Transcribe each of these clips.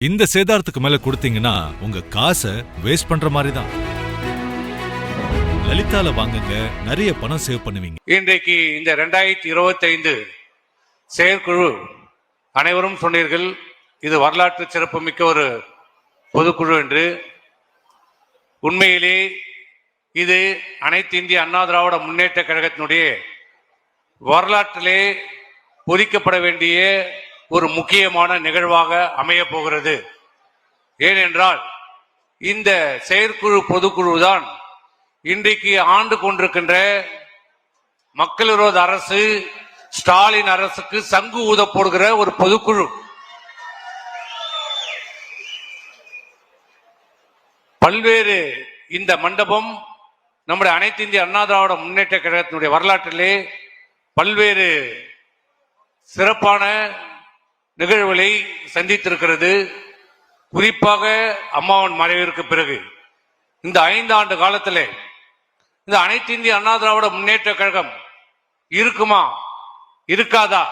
இந்த சேதாரத்துக்கு மேல கொடுத்தீங்கன்னா உங்க காசை வேஸ்ட் பண்ற மாதிரி தான் லலிதால வாங்குங்க நிறைய பணம் சேவ் பண்ணுவீங்க. இன்றைக்கு இந்த ரெண்டாயிரத்தி இருபத்தைந்து செயற்குழு அனைவரும் சொன்னீர்கள் இது வரலாற்று சிறப்புமிக்க ஒரு பொதுக்குழு என்று. உண்மையிலே இது அனைத்து இந்திய அண்ணா திராவிட முன்னேற்ற கழகத்தினுடைய வரலாற்றிலே பொறிக்கப்பட வேண்டிய ஒரு முக்கியமான நிகழ்வாக அமையப் போகிறது. ஏனென்றால் இந்த செயற்குழு பொதுக்குழு தான் இன்றைக்கு ஆண்டு கொண்டிருக்கின்ற மக்கள் விரோத அரசு ஸ்டாலின் அரசுக்கு சங்கு ஊத போடுகிற ஒரு பொதுக்குழு. பல்வேறு இந்த மண்டபம் நம்முடைய அனைத்து இந்திய அண்ணா திராவிட முன்னேற்ற கழகத்தினுடைய வரலாற்றிலே பல்வேறு சிறப்பான நிகழ்வுகளை சந்தித்திருக்கிறது. குறிப்பாக அம்மாவன் மறைவிற்கு பிறகு. இந்த ஐந்து ஆண்டு காலத்தில் இந்த அனைத்து இந்திய அண்ணா திராவிட முன்னேற்ற கழகம் இருக்குமா? இருக்காதா?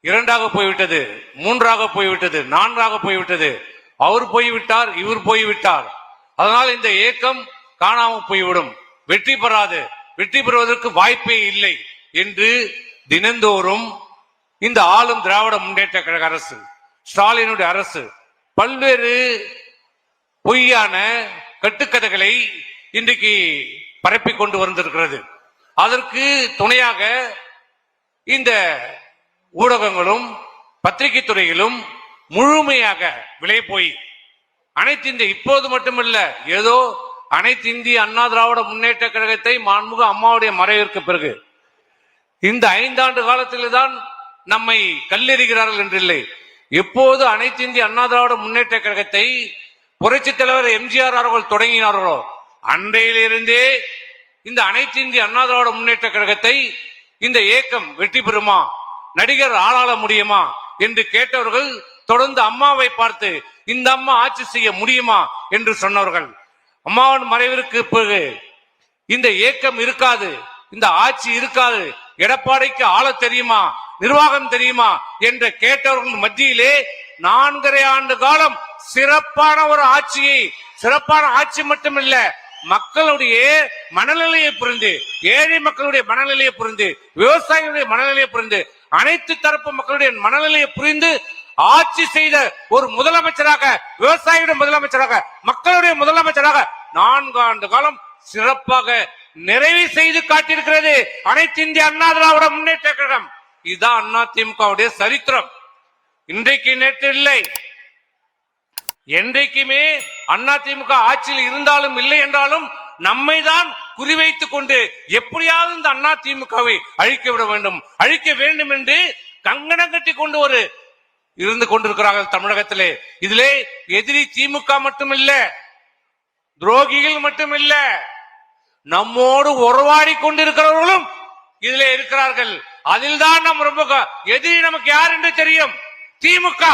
இரண்டாக போய்விட்டது மூன்றாக போய்விட்டது நான்காக போய்விட்டது. அவர் போய்விட்டார் இவர் போய்விட்டார். அதனால் இந்த ஏக்கம் காணாமல் போய்விடும். வெற்றி பெறாது. வெற்றி பெறுவதற்கு வாய்ப்பே இல்லை என்று தினந்தோறும் இந்த ஆளும் திராவிட முன்னேற்ற கழக அரசு ஸ்டாலினுடைய அரசு பல்வேறு பொய்யான கட்டுக்கதைகளை இன்றைக்கு பரப்பி கொண்டு வந்திருக்கிறது. அதற்கு துணையாக இந்த ஊடகங்களும் பத்திரிகை துறையிலும் முழுமையாக விலை போய் அனைத்து இந்திய இப்போது மட்டுமல்ல ஏதோ அனைத்து இந்திய அண்ணா திராவிட முன்னேற்ற கழகத்தை மாண்புக அம்மாவுடைய மறைவிற்கு பிறகு இந்த ஐந்தாண்டு காலத்தில்தான் நம்மை கல்லெறிகிறார்கள் என்றில்லை. எப்போது அனைத்து இந்திய அண்ணா திராவிட முன்னேற்ற கழகத்தை புரட்சி தலைவர் எம்ஜிஆர் அவர்கள் தொடங்கினார்களோ அன்றையிலிருந்தே இந்த அனைத்து இந்திய அண்ணா திராவிட முன்னேற்ற கழகத்தை இந்த இயக்கம் வெற்றி பெறுமா நடிகர் ஆளாள முடியுமா என்று கேட்டவர்கள் தொடர்ந்து அம்மாவை பார்த்து இந்த அம்மா ஆட்சி செய்ய முடியுமா என்று சொன்னவர்கள். அம்மாவின் மறைவிற்கு பிறகு இந்த இயக்கம் இருக்காது இந்த ஆட்சி இருக்காது எடப்பாடிக்கு ஆள தெரியுமா நிர்வாகம் தெரியுமா என்று கேட்டவர்கள் மத்தியிலே நான்கரை ஆண்டு காலம் சிறப்பான ஒரு ஆட்சியை சிறப்பான ஆட்சி மட்டுமில்ல மக்களுடைய மனநிலையை புரிந்து ஏழை மக்களுடைய மனநிலையை புரிந்து விவசாயிகளுடைய மனநிலையை புரிந்து அனைத்து தரப்பு மக்களுடைய மனநிலையை புரிந்து ஆட்சி செய்த ஒரு முதலமைச்சராக விவசாயியுடைய முதலமைச்சராக மக்களுடைய முதலமைச்சராக நான்கு ஆண்டு காலம் சிறப்பாக நிறைவு செய்து காட்டியிருக்கிறது அனைத்து இந்திய அண்ணா திராவிட முன்னேற்ற கழகம். இதுதான் அண்ணா திமுகவுடைய சரித்திரம். இன்றைக்கு நேற்று இல்லை. என்றைக்குமே அண்ணா திமுக ஆட்சியில் இருந்தாலும் இல்லை என்றாலும் நம்மை தான் குறிவைத்துக் கொண்டு எப்படியாவது இந்த அண்ணா திமுகவை அழிக்க விட வேண்டும். அழிக்க வேண்டும் என்று கங்கணம் கட்டி கொண்டு ஒரு இருந்து கொண்டிருக்கிறார்கள் தமிழகத்திலே. இதிலே எதிரி திமுக மட்டுமில்ல துரோகிகள் மட்டுமில்ல நம்மோடு உறவாடி கொண்டிருக்கிறவர்களும் இதிலே இருக்கிறார்கள். அதில் தான் நம்ம ரொம்ப எதிரி நமக்கு யார் என்று தெரியும்? திமுக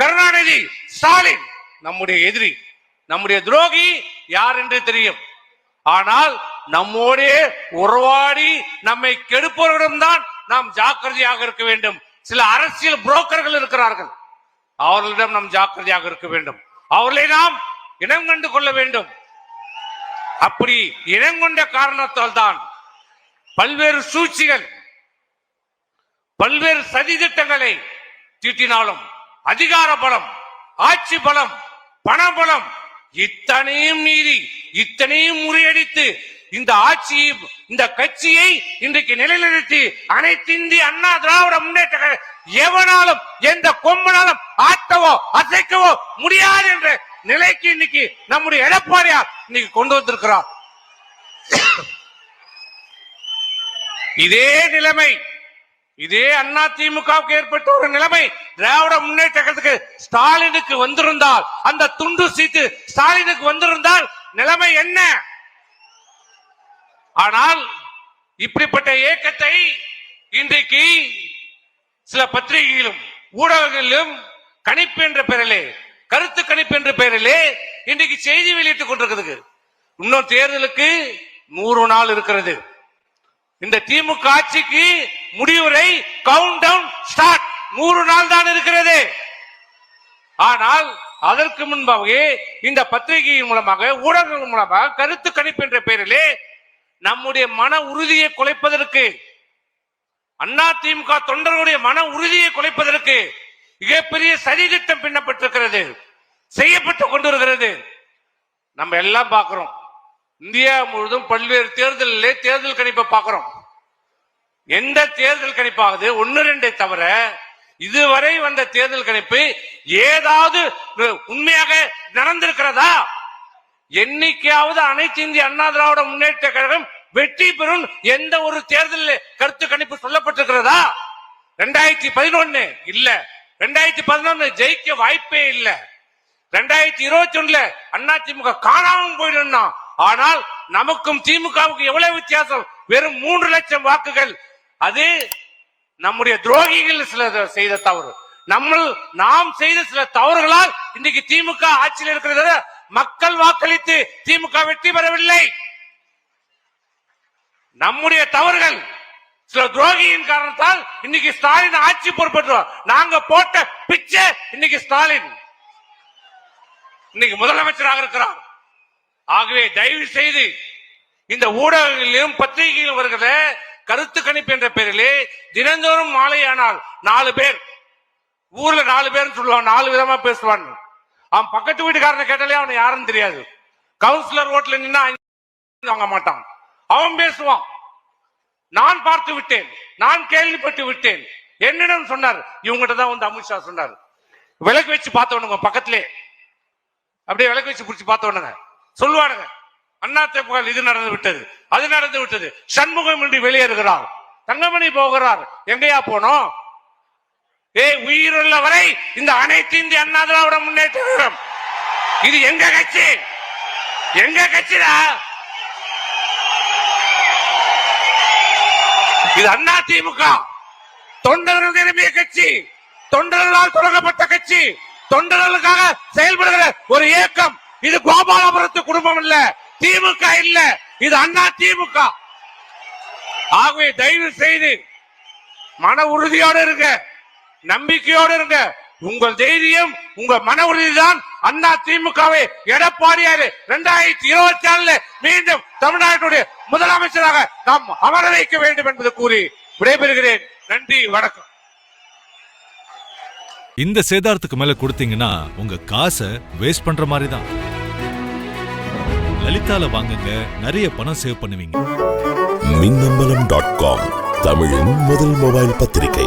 கருணாநிதி ஸ்டாலின். நம்முடைய எதிரி நம்முடைய துரோகி யார் என்று தெரியும்? ஆனால் நம்மோடே உறவாடி நம்மை கெடுப்பவர்களிடம் தான் நாம் ஜாக்கிரதையாக இருக்க வேண்டும். சில அரசியல் புரோக்கர்கள் இருக்கிறார்கள். அவர்களிடம் நாம் ஜாக்கிரதையாக இருக்க வேண்டும். அவர்களை நாம் இனம் கண்டு கொள்ள வேண்டும். அப்படி இனங்கொண்ட காரணத்தால் தான் பல்வேறு சூழ்ச்சிகள் பல்வேறு சதி திட்டங்களை தீட்டினாலும் அதிகார பலம் ஆட்சி பலம் பண பலம் இத்தனையும் மீறி இத்தனையும் முறியடித்து இந்த ஆட்சியை இந்த கட்சியை இன்றைக்கு நிலைநிறுத்தி அனைத்து இந்திய அண்ணா திராவிட முன்னேற்ற எவனாலும் எந்த கொம்பனாலும் ஆட்டவோ அசைக்கவோ முடியாது என்ற நிலைக்கு இன்னைக்கு நம்முடைய எடப்பாடியார் இன்னைக்கு கொண்டு வந்திருக்கிறார். இதே நிலைமை இதே அண்ணா திமுகவுக்கு ஏற்பட்ட ஒரு நிலைமை திராவிட முன்னேற்ற கழகத்துக்கு ஸ்டாலினுக்கு வந்திருந்தால் அந்த துண்டு சீட்டு ஸ்டாலினுக்கு வந்திருந்தால் நிலைமை என்ன? ஆனால் இப்படிப்பட்ட இயக்கத்தை இன்றைக்கு சில பத்திரிகைகளும் ஊடகங்களிலும் கணிப்பு என்ற பெயரிலே கருத்து கணிப்பு என்ற பெயரிலே இன்றைக்கு செய்தி வெளியிட்டுக் கொண்டிருக்கிறது. இன்னும் தேர்தலுக்கு நூறு நாள் இருக்கிறது. இந்த திமுக ஆட்சிக்கு முடிவுரை கவுண்ட் டவுன் ஸ்டார்ட் நூறு நாள் தான் இருக்கிறது. ஆனால் அதற்கு முன்பாகவே இந்த பத்திரிகையின் மூலமாக ஊடகங்கள் மூலமாக கருத்து கணிப்பு என்ற பெயரிலே நம்முடைய மன உறுதியை குலைப்பதற்கு அண்ணா திமுக தொண்டர்களுடைய மன உறுதியை குலைப்பதற்கு மிகப்பெரிய சதித்திட்டம் பின்னப்பட்டிருக்கிறது செய்யப்பட்டு கொண்டிருக்கிறது. நம்ம எல்லாம் பார்க்கிறோம். இந்தியா முழுவதும் பல்வேறு தேர்தலிலே தேர்தல் கணிப்பை பார்க்கிறோம். எந்த தேர்தல் கணிப்பாவது? ஒன்னு ரெண்டை தவிர இதுவரை வந்த தேர்தல் கணிப்பு ஏதாவது உண்மையாக நடந்திருக்கிறதா? என்னைக்காவது அனைத்து இந்திய அண்ணா திராவிட முன்னேற்ற கழகம் வெற்றி பெறும் எந்த ஒரு தேர்தல் கருத்து கணிப்பு சொல்லப்பட்டிருக்கிறதா? ரெண்டாயிரத்தி பதினொன்னு இல்ல. ரெண்டாயிரத்தி பதினொன்னு ஜெயிக்க வாய்ப்பே இல்ல. ரெண்டாயிரத்தி இருபத்தி ஒண்ணுல அண்ணா திமுக காணாம போயிடும்னா ஆனால் நமக்கும் திமுகவுக்கு எவ்வளவு வித்தியாசம்? வெறும் மூன்று லட்சம் வாக்குகள் அது நம்முடைய துரோகிகள் சில செய்த தவறு. நம்ம நாம் செய்த சில தவறுகளால் இன்னைக்கு திமுக ஆட்சியில் இருக்கிறது மக்கள் வாக்களித்து திமுக வெற்றி பெறவில்லை. நம்முடைய தவறுகள் சில துரோகியின் காரணத்தால் இன்னைக்கு ஸ்டாலின் ஆட்சி பொறுப்பேற்றோம். நாங்க போட்ட பிச்சை இன்னைக்கு ஸ்டாலின். இன்னைக்கு முதலமைச்சராக இருக்கிறார். ஆகவே தயவு செய்து இந்த ஊடகங்களிலும் பத்திரிகையிலும் வருகிற கருத்து கணிப்பு என்ற பெயரிலே தினந்தோறும் மாலையானால் நாலு பேர். ஊர்ல நாலு பேர் சொல்லுவான் நாலு விதமா பேசுவான் அவன் பக்கத்து வீட்டுக்காரனை கேட்டாலே அவனை யாருன்னு தெரியாது. கவுன்சிலர் ஓட்டுல நின்னா வாங்க மாட்டான். அவன் பேசுவான். நான் பார்த்து விட்டேன். நான் கேள்விப்பட்டு விட்டேன். என்னிடம் சொன்னார். இவங்ககிட்ட தான் வந்து அமித்ஷா சொன்னார். விளக்கு வச்சு பார்த்தவனுங்க பக்கத்திலே. அப்படியே விளக்கு வச்சு பிடிச்சி பார்த்தவனுங்க சொல்லுவானுங்க. அண்ணா புகழ் இது நடந்து விட்டது அது நடந்து விட்டது. சண்முகம் இன்றி வெளியேறுகிறார். தங்கமணி போகிறார். எங்கேயா போனோம்? ஏ உயிருள்ள வரை இந்த அனைத்து இந்திய அண்ணா திராவிட முன்னேற்ற இது எங்க கட்சி? எங்க கட்சிடா? இது அண்ணா திமுக. தொண்டர்கள் நிரம்பிய கட்சி. தொண்டர்களால் தொடங்கப்பட்ட கட்சி. தொண்டர்களுக்காக செயல்படுகிற ஒரு இயக்கம். இது கோபாலபுரத்து குடும்பம் இல்ல திமுக இல்ல. இது அண்ணா திமுக. ஆகவே தயவு செய்து மன உறுதியோடு இருங்க. நம்பிக்கையோடு இருங்க. உங்கள் தைரியம் உங்க மன உறுதிதான் அண்ணா திமுகவை எடப்பாடியாரு இரண்டாயிரத்தி இருபத்தி நாலுல மீண்டும் தமிழ்நாட்டுடைய முதலமைச்சராக நாம் அமர வைக்க வேண்டும் என்பது கூறி விடைபெறுகிறேன். நன்றி வணக்கம். இந்த சேதாரத்துக்கு மேல கொடுத்தீங்கன்னா உங்க காசை வேஸ்ட் பண்ற மாதிரி தான் லலிதால வாங்குங்க நிறைய பணம் சேவ் பண்ணுவீங்க. மின்னம்பலம் டாட் காம் தமிழின் முதல் மொபைல் பத்திரிகை.